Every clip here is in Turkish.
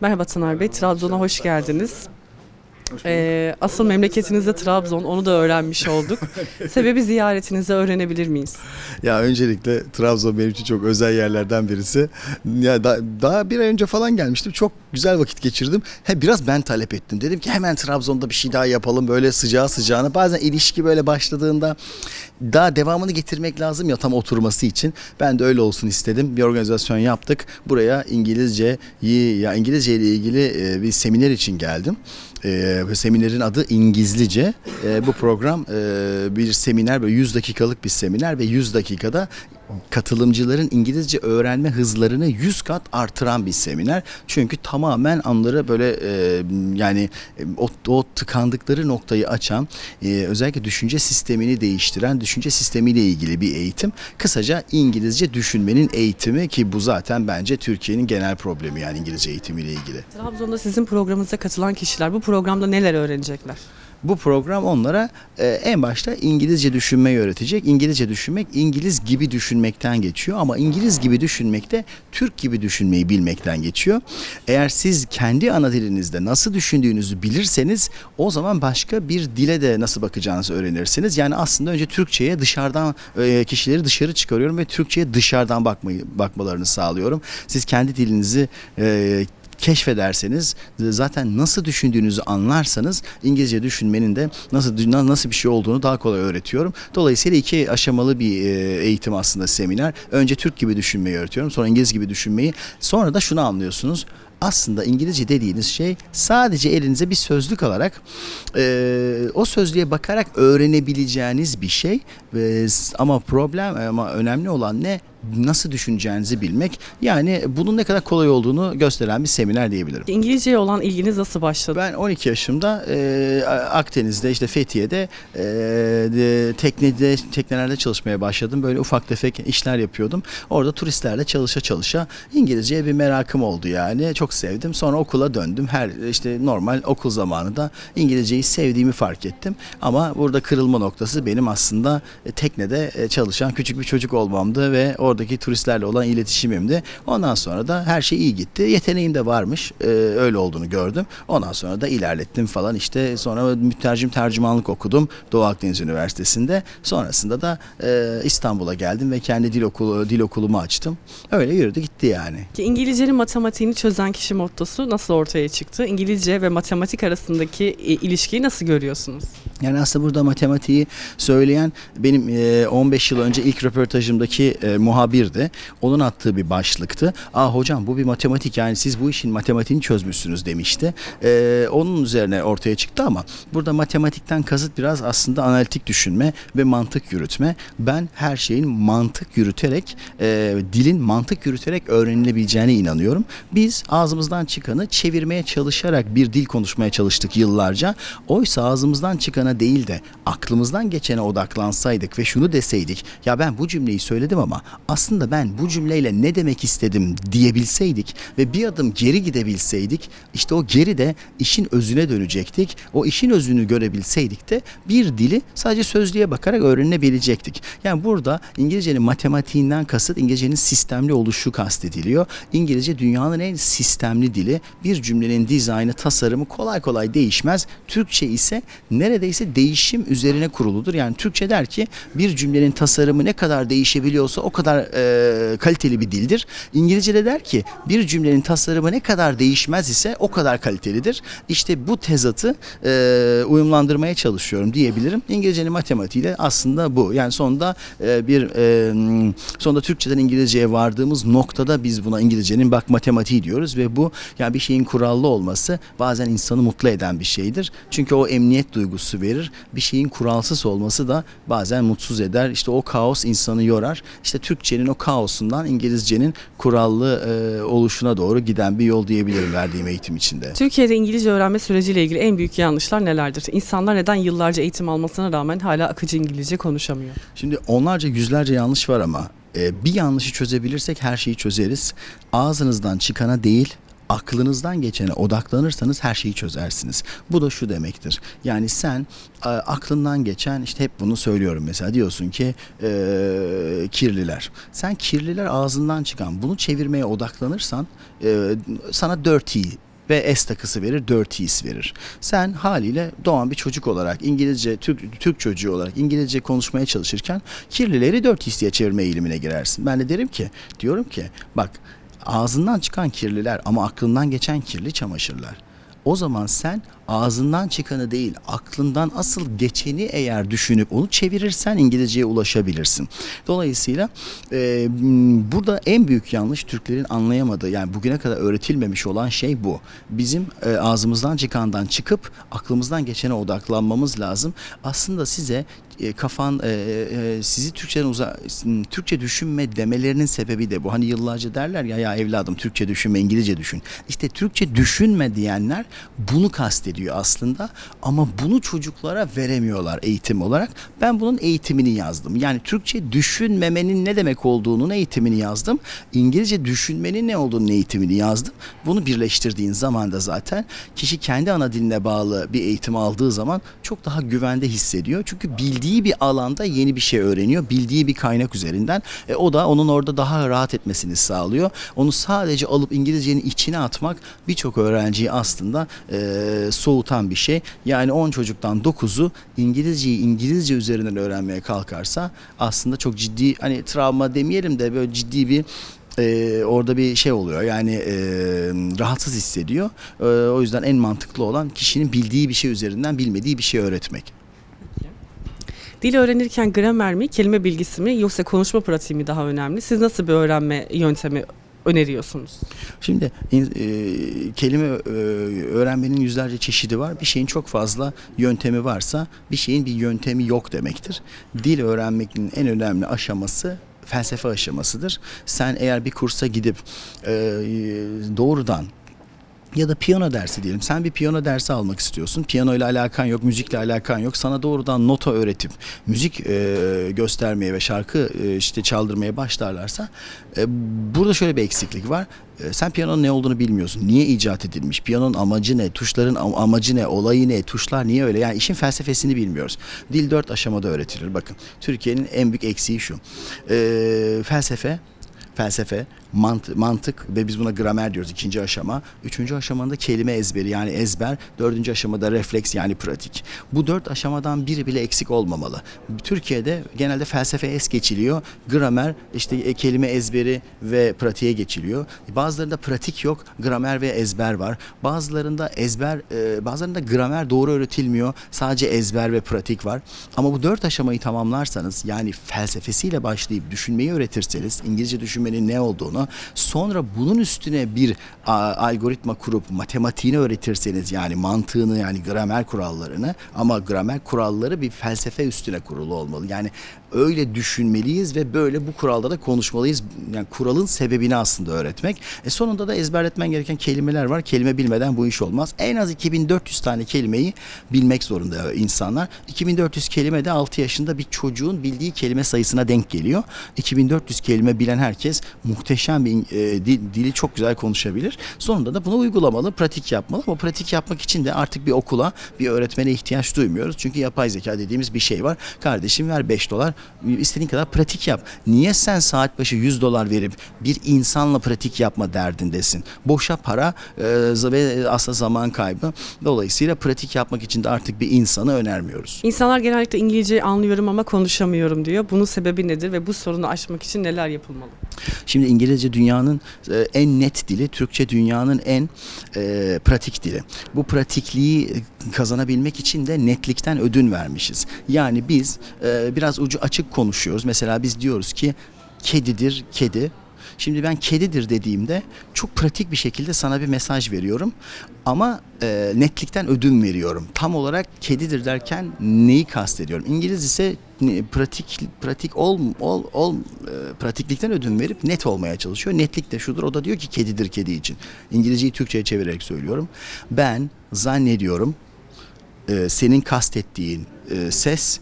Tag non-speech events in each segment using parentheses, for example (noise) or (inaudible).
Merhaba Taner Bey, Trabzon'a hoş geldiniz. Ee, asıl memleketiniz de Trabzon, onu da öğrenmiş olduk. (laughs) Sebebi ziyaretinizi öğrenebilir miyiz? Ya öncelikle Trabzon benim için çok özel yerlerden birisi. Ya da, daha bir ay önce falan gelmiştim. Çok güzel vakit geçirdim. He biraz ben talep ettim. Dedim ki hemen Trabzon'da bir şey daha yapalım böyle sıcağı sıcağına. Bazen ilişki böyle başladığında daha devamını getirmek lazım ya tam oturması için. Ben de öyle olsun istedim. Bir organizasyon yaptık. Buraya İngilizce ya İngilizce ile ilgili e, bir seminer için geldim. E, seminerin adı İngilizce. E, bu program e, bir seminer böyle 100 dakikalık bir seminer ve 100 dakikada katılımcıların İngilizce öğrenme hızlarını 100 kat artıran bir seminer. Çünkü tamamen onları böyle e, yani e, o, o tıkandıkları noktayı açan, e, özellikle düşünce sistemini değiştiren, düşünce sistemiyle ilgili bir eğitim. Kısaca İngilizce düşünmenin eğitimi ki bu zaten bence Türkiye'nin genel problemi yani İngilizce eğitimiyle ilgili. Trabzon'da sizin programınıza katılan kişiler bu programda neler öğrenecekler? Bu program onlara e, en başta İngilizce düşünmeyi öğretecek. İngilizce düşünmek İngiliz gibi düşünmekten geçiyor ama İngiliz gibi düşünmek de Türk gibi düşünmeyi bilmekten geçiyor. Eğer siz kendi ana dilinizde nasıl düşündüğünüzü bilirseniz o zaman başka bir dile de nasıl bakacağınızı öğrenirsiniz. Yani aslında önce Türkçe'ye dışarıdan e, kişileri dışarı çıkarıyorum ve Türkçe'ye dışarıdan bakmayı bakmalarını sağlıyorum. Siz kendi dilinizi e, keşfederseniz zaten nasıl düşündüğünüzü anlarsanız İngilizce düşünmenin de nasıl nasıl bir şey olduğunu daha kolay öğretiyorum. Dolayısıyla iki aşamalı bir e, eğitim aslında seminer. Önce Türk gibi düşünmeyi öğretiyorum. Sonra İngiliz gibi düşünmeyi. Sonra da şunu anlıyorsunuz aslında İngilizce dediğiniz şey sadece elinize bir sözlük alarak e, o sözlüğe bakarak öğrenebileceğiniz bir şey ve ama problem ama önemli olan ne nasıl düşüneceğinizi bilmek yani bunun ne kadar kolay olduğunu gösteren bir seminer diyebilirim. İngilizceye olan ilginiz nasıl başladı? Ben 12 yaşımda e, Akdeniz'de işte Fethiye'de e, de, teknede teknelerde çalışmaya başladım. Böyle ufak tefek işler yapıyordum. Orada turistlerle çalışa çalışa İngilizceye bir merakım oldu yani. Çok sevdim. Sonra okula döndüm. Her işte normal okul zamanında İngilizceyi sevdiğimi fark ettim. Ama burada kırılma noktası benim aslında e, teknede e, çalışan küçük bir çocuk olmamdı ve oradaki turistlerle olan iletişimimdi. Ondan sonra da her şey iyi gitti. Yeteneğim de varmış. E, öyle olduğunu gördüm. Ondan sonra da ilerlettim falan. İşte sonra mütercim tercümanlık okudum Doğu Akdeniz Üniversitesi'nde. Sonrasında da e, İstanbul'a geldim ve kendi dil okulu dil okulumu açtım. Öyle yürüdü gitti yani. İngilizcenin matematiğini çözen kişi mottosu nasıl ortaya çıktı? İngilizce ve matematik arasındaki e, ilişkiyi nasıl görüyorsunuz? Yani aslında burada matematiği söyleyen benim e, 15 yıl önce ilk röportajımdaki e, muhabirdi. Onun attığı bir başlıktı. Aa hocam bu bir matematik yani siz bu işin matematiğini çözmüşsünüz demişti. E, onun üzerine ortaya çıktı ama burada matematikten kasıt biraz aslında analitik düşünme ve mantık yürütme. Ben her şeyin mantık yürüterek, e, dilin mantık yürüterek öğrenilebileceğine inanıyorum. Biz ağzımızdan çıkanı çevirmeye çalışarak bir dil konuşmaya çalıştık yıllarca. Oysa ağzımızdan çıkanı değil de aklımızdan geçene odaklansaydık ve şunu deseydik ya ben bu cümleyi söyledim ama aslında ben bu cümleyle ne demek istedim diyebilseydik ve bir adım geri gidebilseydik işte o geri de işin özüne dönecektik. O işin özünü görebilseydik de bir dili sadece sözlüğe bakarak öğrenebilecektik. Yani burada İngilizcenin matematiğinden kasıt İngilizcenin sistemli oluşu kastediliyor. İngilizce dünyanın en sistemli dili. Bir cümlenin dizaynı, tasarımı kolay kolay değişmez. Türkçe ise neredeyse değişim üzerine kuruludur. Yani Türkçe der ki bir cümlenin tasarımı ne kadar değişebiliyorsa o kadar e, kaliteli bir dildir. İngilizce de der ki bir cümlenin tasarımı ne kadar değişmez ise o kadar kalitelidir. İşte bu tezatı e, uyumlandırmaya çalışıyorum diyebilirim. İngilizcenin matematiği de aslında bu. Yani sonunda e, bir e, sonunda Türkçeden İngilizceye vardığımız noktada biz buna İngilizcenin bak matematiği diyoruz ve bu yani bir şeyin kurallı olması bazen insanı mutlu eden bir şeydir. Çünkü o emniyet duygusu verir. Bir şeyin kuralsız olması da bazen mutsuz eder. İşte o kaos insanı yorar. İşte Türkçenin o kaosundan İngilizcenin kurallı e, oluşuna doğru giden bir yol diyebilirim verdiğim eğitim içinde. Türkiye'de İngilizce öğrenme süreciyle ilgili en büyük yanlışlar nelerdir? İnsanlar neden yıllarca eğitim almasına rağmen hala akıcı İngilizce konuşamıyor? Şimdi onlarca yüzlerce yanlış var ama e, bir yanlışı çözebilirsek her şeyi çözeriz. Ağzınızdan çıkana değil aklınızdan geçene odaklanırsanız her şeyi çözersiniz. Bu da şu demektir. Yani sen e, aklından geçen işte hep bunu söylüyorum mesela diyorsun ki e, kirliler. Sen kirliler ağzından çıkan bunu çevirmeye odaklanırsan e, sana dirty ve S takısı verir, dirties verir. Sen haliyle doğan bir çocuk olarak İngilizce, Türk, Türk çocuğu olarak İngilizce konuşmaya çalışırken kirlileri dirties diye çevirme eğilimine girersin. Ben de derim ki, diyorum ki bak ağzından çıkan kirliler ama aklından geçen kirli çamaşırlar. O zaman sen ağzından çıkanı değil, aklından asıl geçeni eğer düşünüp onu çevirirsen İngilizceye ulaşabilirsin. Dolayısıyla e, burada en büyük yanlış Türklerin anlayamadığı yani bugüne kadar öğretilmemiş olan şey bu. Bizim e, ağzımızdan çıkandan çıkıp aklımızdan geçene odaklanmamız lazım. Aslında size e, kafan e, e, sizi Türkçeden uza Türkçe düşünme demelerinin sebebi de bu. Hani yıllarca derler ya ya evladım Türkçe düşünme İngilizce düşün. İşte Türkçe düşünme diyenler bunu kastediyor aslında ama bunu çocuklara veremiyorlar eğitim olarak. Ben bunun eğitimini yazdım. Yani Türkçe düşünmemenin ne demek olduğunun eğitimini yazdım. İngilizce düşünmenin ne olduğunun eğitimini yazdım. Bunu birleştirdiğin zaman da zaten kişi kendi ana diline bağlı bir eğitim aldığı zaman çok daha güvende hissediyor. Çünkü bildiği bir alanda yeni bir şey öğreniyor. Bildiği bir kaynak üzerinden. E, o da onun orada daha rahat etmesini sağlıyor. Onu sadece alıp İngilizcenin içine atmak birçok öğrenciyi aslında e, soğutan bir şey. Yani 10 çocuktan 9'u İngilizceyi İngilizce üzerinden öğrenmeye kalkarsa aslında çok ciddi hani travma demeyelim de böyle ciddi bir e, orada bir şey oluyor yani e, rahatsız hissediyor. E, o yüzden en mantıklı olan kişinin bildiği bir şey üzerinden bilmediği bir şey öğretmek. Dil öğrenirken gramer mi, kelime bilgisi mi yoksa konuşma pratiği mi daha önemli? Siz nasıl bir öğrenme yöntemi öneriyorsunuz? Şimdi e, kelime e, öğrenmenin yüzlerce çeşidi var. Bir şeyin çok fazla yöntemi varsa bir şeyin bir yöntemi yok demektir. Dil öğrenmenin en önemli aşaması felsefe aşamasıdır. Sen eğer bir kursa gidip e, doğrudan ya da piyano dersi diyelim. Sen bir piyano dersi almak istiyorsun. Piyano ile alakan yok, müzikle alakan yok. Sana doğrudan nota öğretip müzik e, göstermeye ve şarkı e, işte çaldırmaya başlarlarsa e, burada şöyle bir eksiklik var. E, sen piyanonun ne olduğunu bilmiyorsun. Niye icat edilmiş? Piyanonun amacı ne? Tuşların am- amacı ne? Olayı ne? Tuşlar niye öyle? Yani işin felsefesini bilmiyoruz. Dil dört aşamada öğretilir. Bakın Türkiye'nin en büyük eksiği şu. E, felsefe, felsefe, mant- mantık ve biz buna gramer diyoruz ikinci aşama. Üçüncü aşamada kelime ezberi yani ezber. Dördüncü aşamada refleks yani pratik. Bu dört aşamadan biri bile eksik olmamalı. Türkiye'de genelde felsefe es geçiliyor. Gramer, işte e, kelime ezberi ve pratiğe geçiliyor. Bazılarında pratik yok, gramer ve ezber var. Bazılarında ezber, e, bazılarında gramer doğru öğretilmiyor. Sadece ezber ve pratik var. Ama bu dört aşamayı tamamlarsanız yani felsefesiyle başlayıp düşünmeyi öğretirseniz, İngilizce düşünmenin ne olduğunu, sonra bunun üstüne bir a, algoritma kurup matematiğini öğretirseniz yani mantığını yani gramer kurallarını ama gramer kuralları bir felsefe üstüne kurulu olmalı. Yani öyle düşünmeliyiz ve böyle bu kuralda da konuşmalıyız. Yani kuralın sebebini aslında öğretmek. E sonunda da ezberletmen gereken kelimeler var. Kelime bilmeden bu iş olmaz. En az 2400 tane kelimeyi bilmek zorunda insanlar. 2400 kelime de 6 yaşında bir çocuğun bildiği kelime sayısına denk geliyor. 2400 kelime bilen herkes muhteşem bir e, dil- dili çok güzel konuşabilir. Sonunda da bunu uygulamalı, pratik yapmalı. Ama pratik yapmak için de artık bir okula, bir öğretmene ihtiyaç duymuyoruz. Çünkü yapay zeka dediğimiz bir şey var. Kardeşim ver 5 dolar, istediğin kadar pratik yap. Niye sen saat başı 100 dolar verip bir insanla pratik yapma derdindesin? Boşa para e, ve aslında zaman kaybı. Dolayısıyla pratik yapmak için de artık bir insanı önermiyoruz. İnsanlar genellikle İngilizce anlıyorum ama konuşamıyorum diyor. Bunun sebebi nedir ve bu sorunu aşmak için neler yapılmalı? Şimdi İngilizce dünyanın e, en net dili, Türkçe dünyanın en e, pratik dili. Bu pratikliği e, kazanabilmek için de netlikten ödün vermişiz. Yani biz e, biraz ucu açık konuşuyoruz. Mesela biz diyoruz ki kedidir kedi. Şimdi ben kedidir dediğimde çok pratik bir şekilde sana bir mesaj veriyorum ama e, netlikten ödün veriyorum. Tam olarak kedidir derken neyi kastediyorum? İngiliz ise pratik pratik ol ol ol e, pratiklikten ödün verip net olmaya çalışıyor. Netlik de şudur. O da diyor ki kedidir kedi için. İngilizceyi Türkçe'ye çevirerek söylüyorum. Ben zannediyorum e, senin kastettiğin e, ses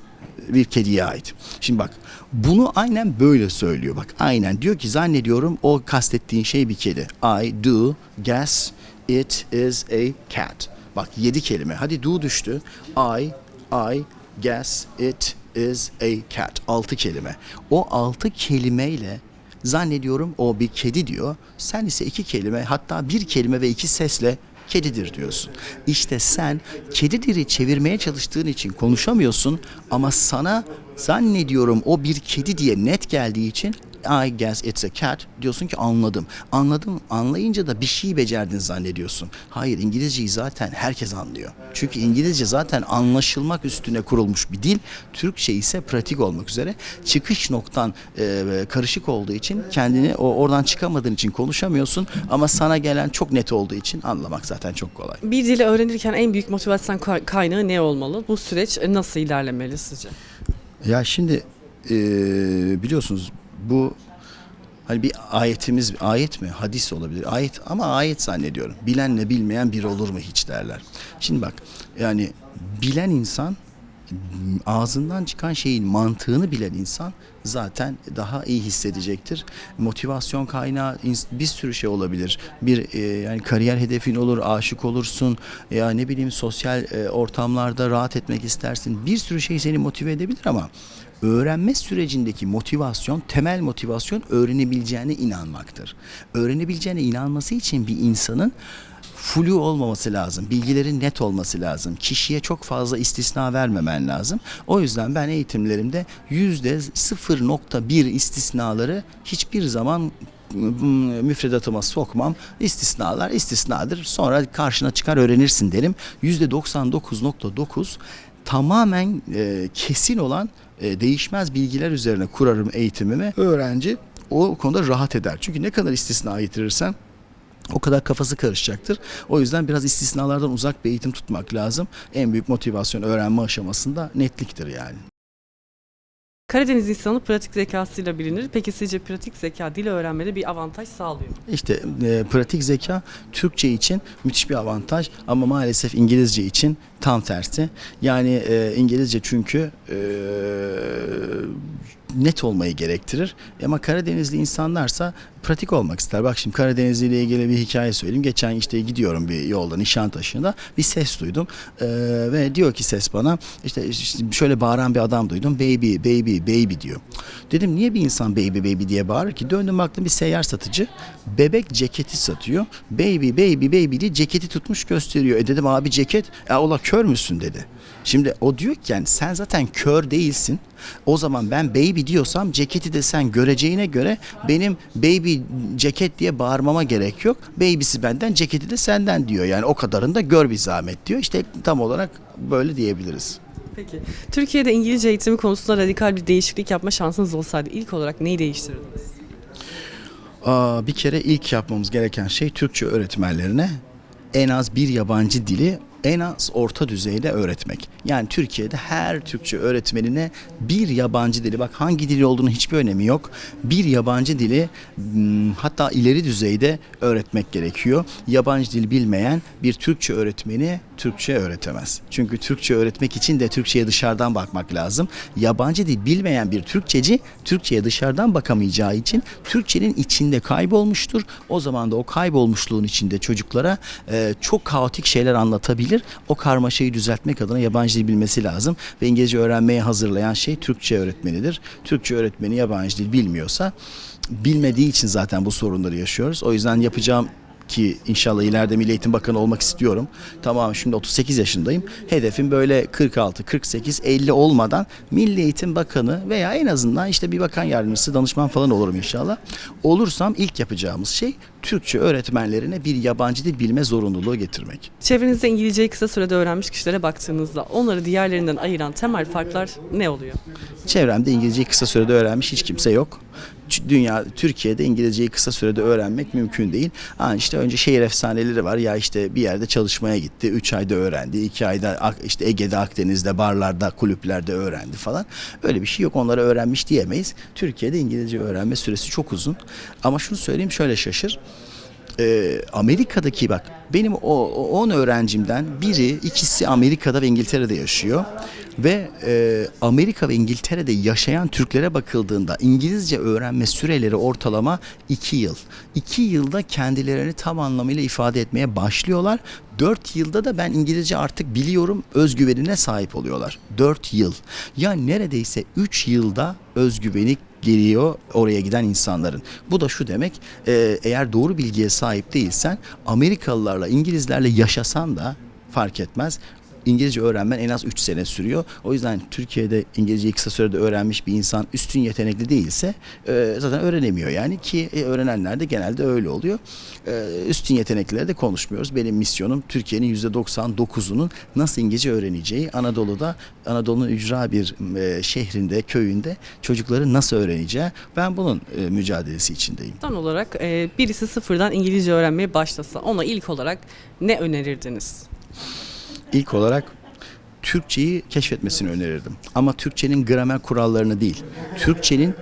bir kediye ait. Şimdi bak bunu aynen böyle söylüyor bak aynen diyor ki zannediyorum o kastettiğin şey bir kedi. I do guess it is a cat. Bak yedi kelime. Hadi do düştü. I I guess it is a cat. Altı kelime. O altı kelimeyle zannediyorum o bir kedi diyor. Sen ise iki kelime hatta bir kelime ve iki sesle kedidir diyorsun. İşte sen kedi dili çevirmeye çalıştığın için konuşamıyorsun ama sana zannediyorum o bir kedi diye net geldiği için I guess it's a cat diyorsun ki anladım. Anladım. Anlayınca da bir şey becerdin zannediyorsun. Hayır İngilizceyi zaten herkes anlıyor. Çünkü İngilizce zaten anlaşılmak üstüne kurulmuş bir dil. Türkçe ise pratik olmak üzere. Çıkış noktan e, karışık olduğu için kendini o oradan çıkamadığın için konuşamıyorsun ama sana gelen çok net olduğu için anlamak zaten çok kolay. Bir dili öğrenirken en büyük motivasyon kay- kaynağı ne olmalı? Bu süreç nasıl ilerlemeli sizce? Ya şimdi e, biliyorsunuz bu hani bir ayetimiz ayet mi? Hadis olabilir. Ayet ama ayet zannediyorum. Bilenle bilmeyen bir olur mu hiç derler. Şimdi bak yani bilen insan ağzından çıkan şeyin mantığını bilen insan zaten daha iyi hissedecektir. Motivasyon kaynağı bir sürü şey olabilir. Bir e, yani kariyer hedefin olur, aşık olursun, ya ne bileyim sosyal e, ortamlarda rahat etmek istersin. Bir sürü şey seni motive edebilir ama öğrenme sürecindeki motivasyon, temel motivasyon öğrenebileceğine inanmaktır. Öğrenebileceğine inanması için bir insanın flu olmaması lazım. Bilgilerin net olması lazım. Kişiye çok fazla istisna vermemen lazım. O yüzden ben eğitimlerimde yüzde 0.1 istisnaları hiçbir zaman mm, müfredatıma sokmam. İstisnalar istisnadır. Sonra karşına çıkar öğrenirsin derim. Yüzde 99.9 tamamen e, kesin olan e, değişmez bilgiler üzerine kurarım eğitimimi. Öğrenci o konuda rahat eder. Çünkü ne kadar istisna getirirsen o kadar kafası karışacaktır. O yüzden biraz istisnalardan uzak bir eğitim tutmak lazım. En büyük motivasyon öğrenme aşamasında netliktir yani. Karadeniz insanı pratik zekasıyla bilinir. Peki sizce pratik zeka dil öğrenmede bir avantaj sağlıyor mu? İşte e, pratik zeka Türkçe için müthiş bir avantaj ama maalesef İngilizce için tam tersi. Yani e, İngilizce çünkü e, net olmayı gerektirir. Ama Karadenizli insanlarsa pratik olmak ister. Bak şimdi Karadenizli ile ilgili bir hikaye söyleyeyim. Geçen işte gidiyorum bir yolda Nişantaşı'nda bir ses duydum. E, ve diyor ki ses bana işte, işte şöyle bağıran bir adam duydum. Baby, baby, baby diyor. Dedim niye bir insan baby, baby diye bağırır ki? Döndüm baktım bir seyyar satıcı bebek ceketi satıyor. Baby, baby, baby diye ceketi tutmuş gösteriyor. E dedim abi ceket, e ola kör müsün dedi. Şimdi o diyor ki yani sen zaten kör değilsin. O zaman ben baby diyorsam ceketi de sen göreceğine göre benim baby ceket diye bağırmama gerek yok. Baby'si benden, ceketi de senden diyor. Yani o kadarını da gör bir zahmet diyor. İşte tam olarak böyle diyebiliriz. Peki. Türkiye'de İngilizce eğitimi konusunda radikal bir değişiklik yapma şansınız olsaydı ilk olarak neyi değiştirirdiniz? Aa, bir kere ilk yapmamız gereken şey Türkçe öğretmenlerine en az bir yabancı dili en az orta düzeyde öğretmek. Yani Türkiye'de her Türkçe öğretmenine bir yabancı dili bak hangi dili olduğunu hiçbir önemi yok. Bir yabancı dili hmm, hatta ileri düzeyde öğretmek gerekiyor. Yabancı dil bilmeyen bir Türkçe öğretmeni Türkçe öğretemez. Çünkü Türkçe öğretmek için de Türkçe'ye dışarıdan bakmak lazım. Yabancı dil bilmeyen bir Türkçeci Türkçe'ye dışarıdan bakamayacağı için Türkçenin içinde kaybolmuştur. O zaman da o kaybolmuşluğun içinde çocuklara e, çok kaotik şeyler anlatabilir. O karmaşayı düzeltmek adına yabancı dil bilmesi lazım ve İngilizce öğrenmeye hazırlayan şey Türkçe öğretmenidir. Türkçe öğretmeni yabancı dil bilmiyorsa bilmediği için zaten bu sorunları yaşıyoruz. O yüzden yapacağım ki inşallah ileride Milli Eğitim Bakanı olmak istiyorum. Tamam şimdi 38 yaşındayım. Hedefim böyle 46, 48, 50 olmadan Milli Eğitim Bakanı veya en azından işte bir bakan yardımcısı, danışman falan olurum inşallah. Olursam ilk yapacağımız şey Türkçe öğretmenlerine bir yabancı dil bilme zorunluluğu getirmek. Çevrenizde İngilizceyi kısa sürede öğrenmiş kişilere baktığınızda onları diğerlerinden ayıran temel farklar ne oluyor? Çevremde İngilizceyi kısa sürede öğrenmiş hiç kimse yok. Dünya, Türkiye'de İngilizceyi kısa sürede öğrenmek mümkün değil. Ha işte önce şehir efsaneleri var. Ya işte bir yerde çalışmaya gitti. 3 ayda öğrendi. 2 ayda işte Ege'de, Akdeniz'de, barlarda, kulüplerde öğrendi falan. Öyle bir şey yok. Onları öğrenmiş diyemeyiz. Türkiye'de İngilizce öğrenme süresi çok uzun. Ama şunu söyleyeyim şöyle şaşır. Ee, Amerika'daki bak benim o 10 öğrencimden biri ikisi Amerika'da ve İngiltere'de yaşıyor ve e, Amerika ve İngiltere'de yaşayan Türklere bakıldığında İngilizce öğrenme süreleri ortalama 2 yıl. 2 yılda kendilerini tam anlamıyla ifade etmeye başlıyorlar. 4 yılda da ben İngilizce artık biliyorum özgüvenine sahip oluyorlar. 4 yıl. Ya neredeyse 3 yılda özgüveni geliyor oraya giden insanların. Bu da şu demek e, eğer doğru bilgiye sahip değilsen Amerikalılarla İngilizlerle yaşasan da fark etmez. İngilizce öğrenmen en az 3 sene sürüyor. O yüzden Türkiye'de İngilizceyi kısa sürede öğrenmiş bir insan üstün yetenekli değilse e, zaten öğrenemiyor yani ki e, öğrenenler de genelde öyle oluyor. E, üstün yeteneklileri de konuşmuyoruz. Benim misyonum Türkiye'nin %99'unun nasıl İngilizce öğreneceği, Anadolu'da Anadolu'nun ücra bir e, şehrinde, köyünde çocukları nasıl öğreneceği. Ben bunun e, mücadelesi içindeyim. Tam olarak e, birisi sıfırdan İngilizce öğrenmeye başlasa ona ilk olarak ne önerirdiniz? İlk olarak Türkçeyi keşfetmesini önerirdim. Ama Türkçenin gramer kurallarını değil, Türkçenin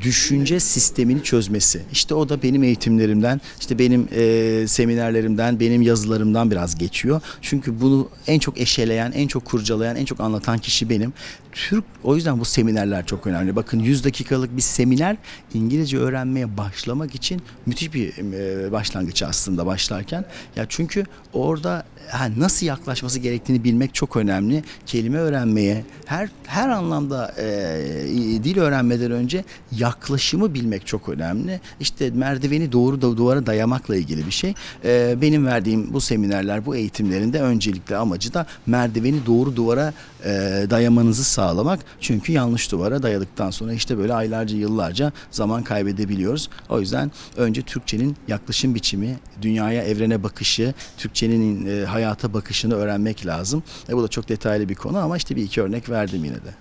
düşünce sistemini çözmesi. İşte o da benim eğitimlerimden, işte benim e, seminerlerimden, benim yazılarımdan biraz geçiyor. Çünkü bunu en çok eşeleyen, en çok kurcalayan, en çok anlatan kişi benim. Türk o yüzden bu seminerler çok önemli. Bakın 100 dakikalık bir seminer İngilizce öğrenmeye başlamak için müthiş bir e, başlangıç aslında başlarken. Ya çünkü orada ha, nasıl yaklaşması gerektiğini bilmek çok önemli. Kelime öğrenmeye, her her anlamda e, dil öğrenmeden önce yaklaşımı bilmek çok önemli. İşte merdiveni doğru da duvara dayamakla ilgili bir şey. E, benim verdiğim bu seminerler, bu eğitimlerinde öncelikle amacı da merdiveni doğru duvara e, dayamanızı sağlamak. Çünkü yanlış duvara dayadıktan sonra işte böyle aylarca, yıllarca zaman kaybedebiliyoruz. O yüzden önce Türkçenin yaklaşım biçimi, dünyaya, evrene bakışı, Türkçenin e, hayata bakışını öğrenmek lazım. E, bu da çok detaylı bir konu ama işte bir iki örnek verdim yine de.